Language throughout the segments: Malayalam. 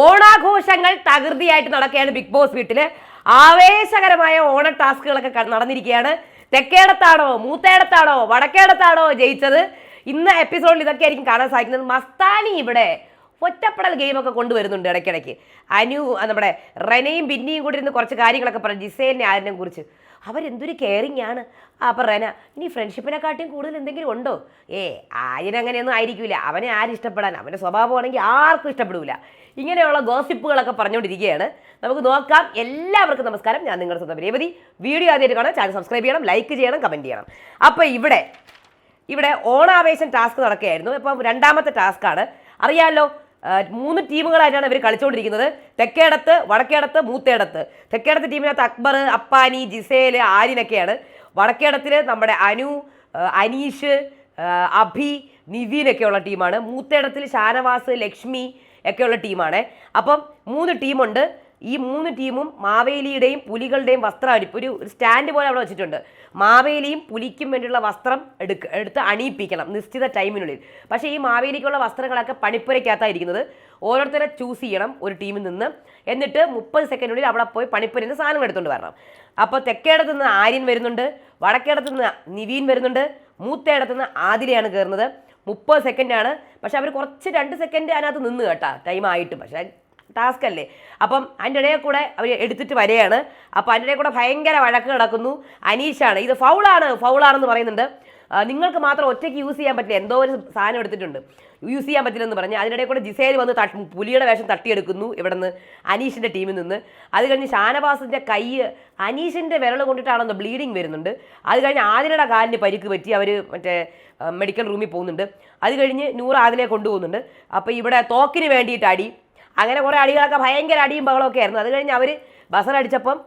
ഓണാഘോഷങ്ങൾ തകൃതിയായിട്ട് നടക്കുകയാണ് ബിഗ് ബോസ് വീട്ടിൽ ആവേശകരമായ ഓണ ടാസ്കുകളൊക്കെ നടന്നിരിക്കുകയാണ്. തെക്കേടത്താണോ മൂത്തേടത്താണോ വടക്കേടത്താണോ ജയിച്ചത്? ഇന്ന് എപ്പിസോഡിൽ ഇതൊക്കെ ആയിരിക്കും കാണാൻ സാധിക്കുന്നത്. മസ്താനി ഇവിടെ ഒറ്റപ്പെടൽ ഗെയിമൊക്കെ കൊണ്ടുവരുന്നുണ്ട് ഇടയ്ക്കിടയ്ക്ക്. അനു നമ്മുടെ റെനയും ബിന്നിയും കൂടി ഇരുന്ന് കുറച്ച് കാര്യങ്ങളൊക്കെ പറഞ്ഞു. ജിസേലിനെ ആരിനെ കുറിച്ച്. അവരെന്തൊരു കെയറിങ് ആണ്. ആ പറയാന ഇനി ഫ്രണ്ട്ഷിപ്പിനെക്കാട്ടിയും കൂടുതൽ എന്തെങ്കിലും ഉണ്ടോ? ഏ അതിനങ്ങനെയൊന്നും ആയിരിക്കില്ല അവനെ ആരും ഇഷ്ടപ്പെടാൻ അവന്റെ സ്വഭാവമാണെങ്കിൽ ആർക്കും ഇഷ്ടപ്പെടില്ല ഇങ്ങനെയുള്ള ഗോസിപ്പുകളൊക്കെ പറഞ്ഞുകൊണ്ടിരിക്കുകയാണ്. നമുക്ക് നോക്കാം. എല്ലാവർക്കും നമസ്കാരം. ഞാൻ നിങ്ങളുടെ സ്വന്തം രേവതി. വീഡിയോ ആദ്യമായിട്ട് കാണാം ചാനൽ സബ്സ്ക്രൈബ് ചെയ്യണം ലൈക്ക് ചെയ്യണം കമന്റ് ചെയ്യണം. അപ്പോൾ ഇവിടെ ഇവിടെ ഓണാവേശം ടാസ്ക് നടക്കുകയായിരുന്നു. ഇപ്പം രണ്ടാമത്തെ ടാസ്ക്കാണ് അറിയാമല്ലോ മൂന്ന് ടീമുകളായിട്ടാണ് ഇവർ കളിച്ചുകൊണ്ടിരിക്കുന്നത് തെക്കേടത്ത് വടക്കേടത്ത് മൂത്തേടത്ത് തെക്കേടത്ത് ടീമിനകത്ത് അക്ബർ അപ്പാനി ജിസേൽ ആര്യനൊക്കെയാണ്. വടക്കേടത്തിൽ നമ്മുടെ അനു അനീഷ് അഭി നിവീനൊക്കെയുള്ള ടീമാണ്. മൂത്തേടത്തിൽ ഷാനവാസ് ലക്ഷ്മി ഒക്കെയുള്ള ടീമാണ്. അപ്പം മൂന്ന് ടീമുണ്ട്. ഈ മൂന്ന് ടീമും മാവേലിയുടെയും പുലികളുടെയും വസ്ത്രം അടിപ്പ് ഒരു സ്റ്റാൻഡ് പോലെ അവിടെ വെച്ചിട്ടുണ്ട്. മാവേലിയും പുലിക്കും വേണ്ടിയുള്ള വസ്ത്രം എടുക്ക എടുത്ത് അണിയിപ്പിക്കണം നിശ്ചിത ടൈമിനുള്ളിൽ. പക്ഷേ ഈ മാവേലിക്കുള്ള വസ്ത്രങ്ങളൊക്കെ പണിപ്പുരയ്ക്കകത്തായിരിക്കുന്നത്. ഓരോരുത്തരെ ചൂസ് ചെയ്യണം ഒരു ടീമിൽ നിന്ന്. എന്നിട്ട് മുപ്പത് സെക്കൻഡിനുള്ളിൽ അവിടെ പോയി പണിപ്പുരയിൽ നിന്ന് സാധനങ്ങൾ എടുത്തുകൊണ്ട് വരണം. അപ്പോൾ തെക്കേടത്ത് നിന്ന് ആര്യൻ വരുന്നുണ്ട്. വടക്കേടത്ത് നിന്ന് നിവീൻ വരുന്നുണ്ട്. മൂത്തേടത്ത് നിന്ന് ആതിരയാണ് കയറുന്നത് മുപ്പത് സെക്കൻഡാണ് പക്ഷെ അവർ കുറച്ച് രണ്ട് സെക്കൻഡ് അതിനകത്ത് നിന്ന് കേട്ടാ. ടൈം ആയിട്ട്. പക്ഷേ ടാസ്ക് അല്ലേ അപ്പം അതിന്റെ ഇടയിൽ കൂടെ അവർ എടുത്തിട്ട് വരികയാണ്. അപ്പോൾ അതിന്റെ ഇടയിൽ കൂടെ ഭയങ്കര വഴക്ക് നടക്കുന്നു അനീഷാണ്. ഇത് ഫൗളാണ്. ഫൗളാണെന്ന് പറയുന്നുണ്ട്. നിങ്ങൾക്ക് മാത്രം ഒറ്റയ്ക്ക് യൂസ് ചെയ്യാൻ പറ്റില്ല. എന്തോ ഒരു സാധനം എടുത്തിട്ടുണ്ട്. യൂസ് ചെയ്യാൻ പറ്റില്ലെന്ന് പറഞ്ഞ് അതിനിടെ കൂടെ ജിസേൽ വന്ന് പുലിയുടെ വേഷം തട്ടിയെടുക്കുന്നു ഇവിടെ നിന്ന് അനീഷിന്റെ ടീമിൽ നിന്ന്. അത് കഴിഞ്ഞ് ഷാനവാസിന്റെ കൈ അനീഷിന്റെ വിരൽ കൊണ്ടിട്ടാണെന്ന് ബ്ലീഡിങ് വരുന്നുണ്ട്. അത് കഴിഞ്ഞ് ആതിരയുടെ കാലിന് പരിക്ക് പറ്റി അവർ മറ്റേ മെഡിക്കൽ റൂമിൽ പോകുന്നുണ്ട്. അത് കഴിഞ്ഞ് നൂറ് ആതിലെ കൊണ്ടുപോകുന്നുണ്ട്. അപ്പോൾ ഇവിടെ തോക്കിന് വേണ്ടിയിട്ട് അടി അങ്ങനെ കുറേ അടികളൊക്കെ ഭയങ്കര അടിയും ബഹളമൊക്കെ ആയിരുന്നു. അത് കഴിഞ്ഞ് അവർ ബസറടിച്ചപ്പം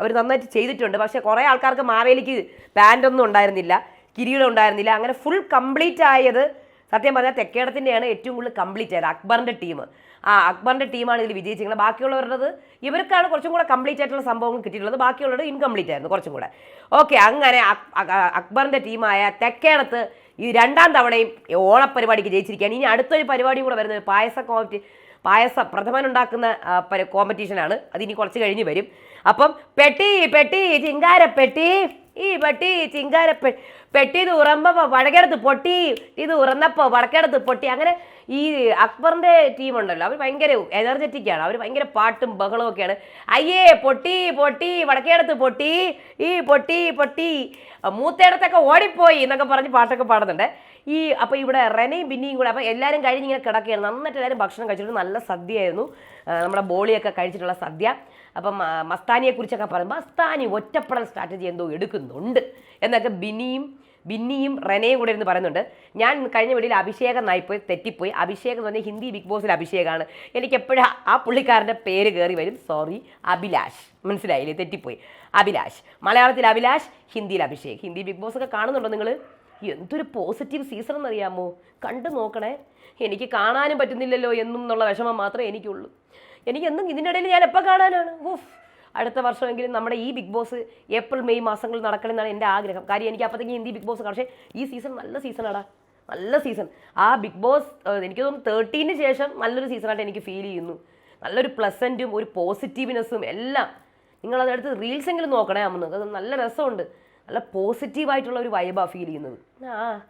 അവർ നന്നായിട്ട് ചെയ്തിട്ടുണ്ട്. പക്ഷേ കുറേ ആൾക്കാർക്ക് മാവേലിക്ക് പാന്റൊന്നും ഉണ്ടായിരുന്നില്ല കിരീടം ഉണ്ടായിരുന്നില്ല. അങ്ങനെ ഫുൾ കംപ്ലീറ്റ് ആയത് സത്യം പറഞ്ഞാൽ തെക്കേടത്തിന്റെയാണ് ഏറ്റവും കൂടുതൽ കംപ്ലീറ്റ് ആയത് അക്ബറിന്റെ ടീം ആ അക്ബറിന്റെ ടീമാണ് ഇതിൽ വിജയിച്ചിരിക്കുന്നത്. ബാക്കിയുള്ളവരുടേത് ഇവർക്കാണ് കുറച്ചും കൂടെ കംപ്ലീറ്റ് ആയിട്ടുള്ള സംഭവങ്ങൾ കിട്ടിയിട്ടുള്ളത്. ബാക്കിയുള്ളത് ഇൻകംപ്ലീറ്റ് ആയിരുന്നു കുറച്ചും കൂടെ. ഓക്കെ അങ്ങനെ അക്- അക്- അക്ബറിന്റെ ടീമായ തെക്കേടത്ത് ഈ രണ്ടാം തവണയും ഓണപ്പരിപാടിക്ക് ജയിച്ചിരിക്കുകയാണ്. ഇനി അടുത്തൊരു പരിപാടി കൂടെ വരുന്നത്. പായസ കോമ്പറ്റി പായസ പ്രഥമൻ ഉണ്ടാക്കുന്ന ആ, പരി- കോമ്പറ്റീഷനാണ് അതിനി കുറച്ച് കഴിഞ്ഞ് വരും. അപ്പം പെട്ടി പെട്ടി ചിങ്കാരപ്പെട്ടി ഈ പെട്ടി ചിങ്കാര പെ പെട്ടി ഇത് ഉറമ്പപ്പോൾ വടക്കേടത്ത് പൊട്ടി. ഇത് ഉറന്നപ്പോൾ വടക്കേടത്ത് പൊട്ടി. അങ്ങനെ ഈ അക്ബറിന്റെ ടീമുണ്ടല്ലോ അവർ ഭയങ്കര എനർജറ്റിക് ആണ്. അവർ ഭയങ്കര പാട്ടും ബഹളവും ഒക്കെയാണ്. അയ്യേ പൊട്ടി പൊട്ടി വടക്കേടത്ത് പൊട്ടി ഈ പൊട്ടി പൊട്ടി മൂത്തേടത്തൊക്കെ ഓടിപ്പോയി എന്നൊക്കെ പറഞ്ഞ് പാട്ടൊക്കെ പാടുന്നുണ്ട്. ഈ അപ്പോൾ ഇവിടെ റെനയും ബിന്നിയും കൂടെ അപ്പോൾ എല്ലാവരും കഴിഞ്ഞ് ഇങ്ങനെ കിടക്കുകയാണ്. നന്നായിട്ട് എല്ലാവരും ഭക്ഷണം കഴിച്ചിട്ട് നല്ല സദ്യയായിരുന്നു. നമ്മുടെ ബോളിയൊക്കെ കഴിച്ചിട്ടുള്ള സദ്യ. അപ്പം മസ്താനിയെക്കുറിച്ചൊക്കെ മസ്താനിയെ കുറിച്ചൊക്കെ പറയുമ്പോൾ മസ്താനി ഒറ്റപ്പെടൽ സ്ട്രാറ്റജി എന്തോ എടുക്കുന്നുണ്ട്. എന്നൊക്കെ ബിന്നിയും ബിന്നിയും റെനയും കൂടെ ഇരുന്ന് പറയുന്നുണ്ട് ഞാൻ കഴിഞ്ഞ വീട്ടിൽ അഭിഷേകം നായിപ്പോയി തെറ്റിപ്പോയി. അഭിഷേകം എന്ന് പറഞ്ഞാൽ ഹിന്ദി ബിഗ് ബോസിൽ അഭിഷേകാണ്. എനിക്ക് എപ്പോഴും ആ പുള്ളിക്കാരന്റെ പേര് കയറി വരും. സോറി അഭിലാഷ്. മനസ്സിലായില്ലേ? തെറ്റിപ്പോയി. അഭിലാഷ്. മലയാളത്തിൽ അഭിലാഷ് ഹിന്ദിയിൽ അഭിഷേക്. ഹിന്ദി ബിഗ് ബോസ് ഒക്കെ കാണുന്നുണ്ടോ നിങ്ങൾ എന്തൊരു പോസിറ്റീവ് സീസൺ എന്നറിയാമോ? കണ്ടു നോക്കണേ. എനിക്ക് കാണാനും പറ്റുന്നില്ലല്ലോ എന്നും എന്നുള്ള വിഷമം മാത്രമേ എനിക്കുള്ളൂ. എനിക്ക് എന്നും ഇതിനിടയിൽ ഞാൻ എപ്പോൾ കാണാനാണ്? ഊഫ് അടുത്ത വർഷമെങ്കിലും നമ്മുടെ ഈ ബിഗ് ബോസ് ഏപ്രിൽ മെയ് മാസങ്ങളിൽ നടക്കണമെന്നാണ് എന്റെ ആഗ്രഹം. കാര്യം എനിക്ക് അപ്പോഴത്തേക്ക് ഹിന്ദി ബിഗ് ബോസ് പക്ഷേ ഈ സീസൺ നല്ല സീസണാടാ നല്ല സീസൺ ആ ബിഗ് ബോസ് എനിക്ക് തോന്നുന്നു തേർട്ടീന് ശേഷം നല്ലൊരു സീസണായിട്ട് എനിക്ക് ഫീൽ ചെയ്യുന്നു. നല്ലൊരു പ്ലസന്റും ഒരു പോസിറ്റീവ്നെസ്സും എല്ലാം. നിങ്ങളതെടുത്ത് റീൽസ് എങ്കിലും നോക്കണേ അമ്മ. അത് നല്ല രസമുണ്ട്. നല്ല പോസിറ്റീവായിട്ടുള്ള ഒരു വൈബാണ് ഫീൽ ചെയ്യുന്നത്. ആ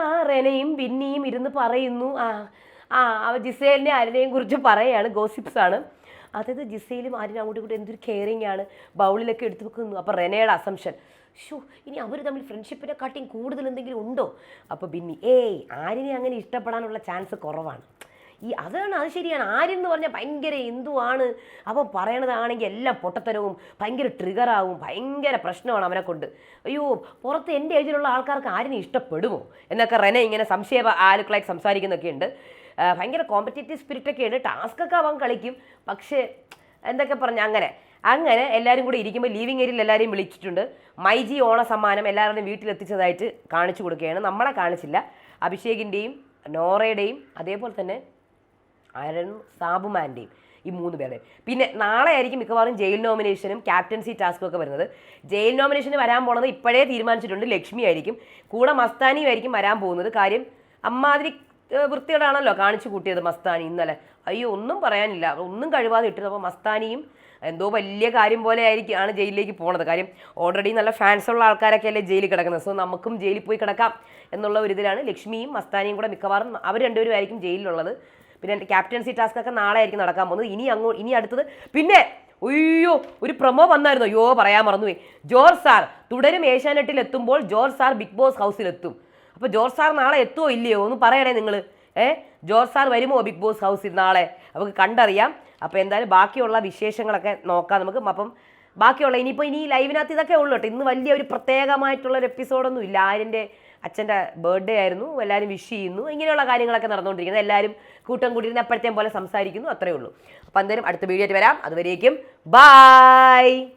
ആ റെനയും ബിന്നിയും ഇരുന്ന് പറയുന്നു. ആ ആ അവ ജിസേലിനെ ആരുടെയും കുറിച്ച് പറയുകയാണ് ഗോസിപ്സ് ആണ് അതായത് ജിസയിലും ആരും അങ്ങോട്ടും ഇങ്ങോട്ടും എന്തൊരു കെയറിങ് ആണ് ബൗളിലൊക്കെ എടുത്തു വെക്കുന്നു. അപ്പോൾ റെനയുടെ അസംഷൻ ഷോ ഇനി അവർ തമ്മിൽ ഫ്രണ്ട്ഷിപ്പിനെ കാട്ടിയും കൂടുതൽ എന്തെങ്കിലും ഉണ്ടോ? അപ്പോൾ ബിന്നി ഏയ് ആരിനെ അങ്ങനെ ഇഷ്ടപ്പെടാനുള്ള ചാൻസ് കുറവാണ്. ഈ അതാണ് അത് ശരിയാണ്. എന്ന് പറഞ്ഞാൽ ഭയങ്കര എന്തുവാണ്? അപ്പോൾ പറയണതാണെങ്കിൽ എല്ലാം പൊട്ടത്തരവും ഭയങ്കര ട്രിഗറാവും ഭയങ്കര പ്രശ്നമാണ് അവനെ കൊണ്ട്. അയ്യോ പുറത്ത് എന്റെ ഏജിലുള്ള ആൾക്കാർക്ക് ആരിനെ ഇഷ്ടപ്പെടുമോ? എന്നൊക്കെ റെനെ ഇങ്ങനെ സംശയ ആലുക്കളായിട്ട് സംസാരിക്കുന്നൊക്കെ ഉണ്ട് ഭയങ്കര കോമ്പറ്റേറ്റീവ് സ്പിരിറ്റൊക്കെ ഉണ്ട് ടാസ്കൊക്കെ അവൻ കളിക്കും. പക്ഷേ എന്തൊക്കെ പറഞ്ഞ അങ്ങനെ. അങ്ങനെ എല്ലാവരും കൂടി ഇരിക്കുമ്പോൾ ലീവിങ് ഏരിയയിൽ എല്ലാവരെയും വിളിച്ചിട്ടുണ്ട്. മൈജി ഓണ സമ്മാനം എല്ലാവരുടെയും വീട്ടിലെത്തിച്ചതായിട്ട് കാണിച്ചു കൊടുക്കുകയാണ്. നമ്മളെ കാണിച്ചില്ല. അഭിഷേകിന്റെയും നോറയുടെയും അതേപോലെ തന്നെ ആരായിരുന്നു സാബുമാന്റെയും ഈ മൂന്ന് പേരെ പിന്നെ നാളെ ആയിരിക്കും മിക്കവാറും ജയിൽ നോമിനേഷനും ക്യാപ്റ്റൻസി ടാസ്കും ഒക്കെ വരുന്നത്. ജയിൽ നോമിനേഷന് വരാൻ പോണത് ഇപ്പോഴേ തീരുമാനിച്ചിട്ടുണ്ട്. ലക്ഷ്മി ആയിരിക്കും. കൂടെ മസ്താനിയും ആയിരിക്കും വരാൻ പോകുന്നത്. കാര്യം അമ്മാതിരി വൃത്തികേടാണല്ലോ കാണിച്ചു കൂട്ടിയത് മസ്താനി ഇന്നലെ. അയ്യോ ഒന്നും പറയാനില്ല. ഒന്നും കഴിവാതെ ഇട്ടിരുന്നപ്പോൾ മസ്താനിയും എന്തോ വലിയ കാര്യം പോലെ ആയിരിക്കും ആണ് ജയിലിലേക്ക് പോണത്. കാര്യം ഓൾറെഡി നല്ല ഫാൻസ് ഉള്ള ആൾക്കാരൊക്കെ അല്ലേ ജയിലിൽ കിടക്കുന്നത്. സോ നമുക്കും ജയിലിൽ പോയി കിടക്കാം എന്നുള്ള ഒരു ഇതിലാണ് ലക്ഷ്മിയും മസ്താനിയും കൂടെ മിക്കവാറും അവർ രണ്ടുപേരും ആയിരിക്കും ജയിലിലുള്ളത്. പിന്നെ എന്റെ ക്യാപ്റ്റൻസി ടാസ്ക് ഒക്കെ നാളെ ആയിരിക്കും നടക്കാൻ പോകുന്നത്. ഇനി അങ്ങോ ഇനി അടുത്തത് പിന്നെ അയ്യോ ഒരു പ്രൊമോ വന്നായിരുന്നു. അയ്യോ പറയാൻ മറന്നുപോയി. ജോർജ് സാർ തുടരും ഏഷ്യാനെറ്റിൽ എത്തുമ്പോൾ ജോർജ് സാർ ബിഗ് ബോസ് ഹൗസിൽ എത്തും അപ്പോൾ ജോർജ് സാർ നാളെ എത്തുമോ ഇല്ലയോ ഒന്ന് പറയണേ നിങ്ങൾ ഏ? ജോർജ് സാർ വരുമോ ബിഗ് ബോസ് ഹൗസിൽ നാളെ? നമുക്ക് കണ്ടറിയാം. അപ്പോൾ എന്തായാലും ബാക്കിയുള്ള വിശേഷങ്ങളൊക്കെ നോക്കാം നമുക്ക്. അപ്പം ബാക്കിയുള്ള ഇനിയിപ്പോൾ ഇനി ലൈവിനകത്ത് ഇതൊക്കെ ഉള്ളു കേട്ടോ. ഇന്ന് വലിയ ഒരു പ്രത്യേകമായിട്ടുള്ള ഒരു എപ്പിസോഡൊന്നും ഇല്ല. ആര്യന്റെ അച്ഛന്റെ ബർത്ത്ഡേ ആയിരുന്നു. എല്ലാവരും വിഷ് ചെയ്യുന്നു. ഇങ്ങനെയുള്ള കാര്യങ്ങളൊക്കെ നടന്നുകൊണ്ടിരിക്കുന്നത്. എല്ലാവരും കൂട്ടം കൂടിയിരുന്ന് അപ്പോഴത്തേം പോലെ സംസാരിക്കുന്നു. അത്രയേ ഉള്ളൂ. അപ്പോൾ എന്തായാലും അടുത്ത വീഡിയോ ആയിട്ട് വരാം. അതുവരേക്കും ബായ്